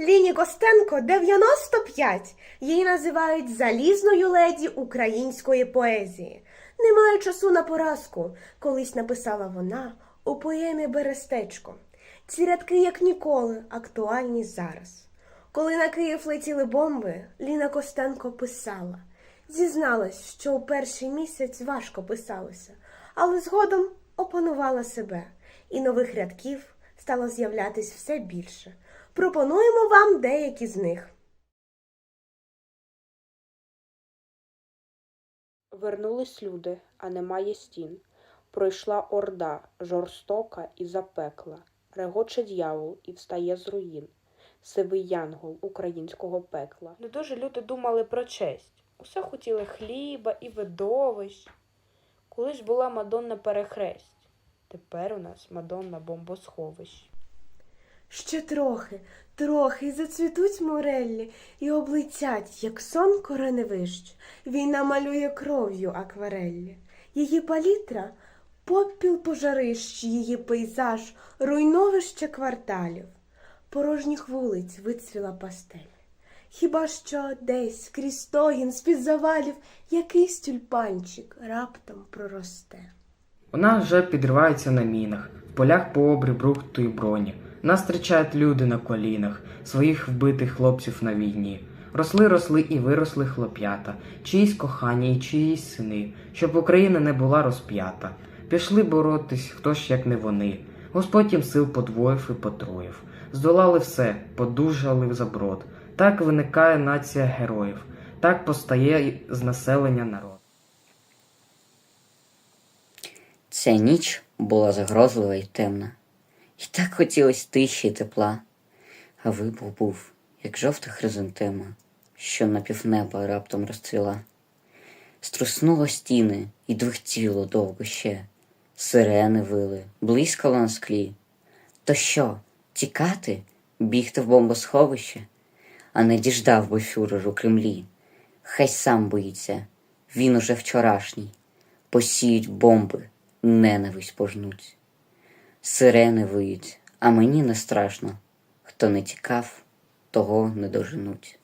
Ліні Костенко 95. Її називають залізною леді української поезії. Немає часу на поразку. Колись написала вона у поемі Берестечко. Ці рядки, як ніколи, актуальні зараз. Коли на Київ летіли бомби, Ліна Костенко писала. Зізналась, що у перший місяць важко писалося, але згодом опанувала себе, і нових рядків стало з'являтись все більше. Пропонуємо вам деякі з них. Вернулись люди, а немає стін. Пройшла орда, жорстока і запекла. Регоче дьявол і встає з руїн. Сивий янгол українського пекла. Не дуже люди думали про честь. Усе хотіли хліба і видовищ. Колись була Мадонна перехресть. Тепер у нас Мадонна бомбосховищ. Ще трохи, трохи і зацвітуть мореллі і облетять, як сон кореневищ. Війна малює кров'ю аквареллі. Її палітра попіл пожарищ, її пейзаж, руйновище кварталів, порожніх вулиць вицвіла пастель. Хіба що десь крізь стогін з-під завалів якийсь тюльпанчик раптом проросте. Вона вже підривається на мінах, в полях по обрі брухту і броні. Нас зустрічають люди на колінах, своїх вбитих хлопців на війні. Росли, росли і виросли хлоп'ята, чиїсь кохання і чиїсь сини, щоб Україна не була розп'ята. Пішли боротись, хто ж як не вони. Господь їм сил подвоїв і потроїв. Здолали все, подужали заброд. Так виникає нація героїв, так постає з населення народ. Ця ніч була загрозлива і темна, і так хотілось тиші й тепла, а вибух був, як жовта хризантема, що на півнеба раптом розцвіла. Струснуло стіни і двихтіло довго ще, сирени вили, блискало на склі. То що, тікати, бігти в бомбосховище, а не діждав би фюрер у Кремлі. Хай сам боїться, він уже вчорашній, посіють бомби, ненависть пожнуть. Сирени виють, а мені не страшно. Хто не тікав, того не доженуть.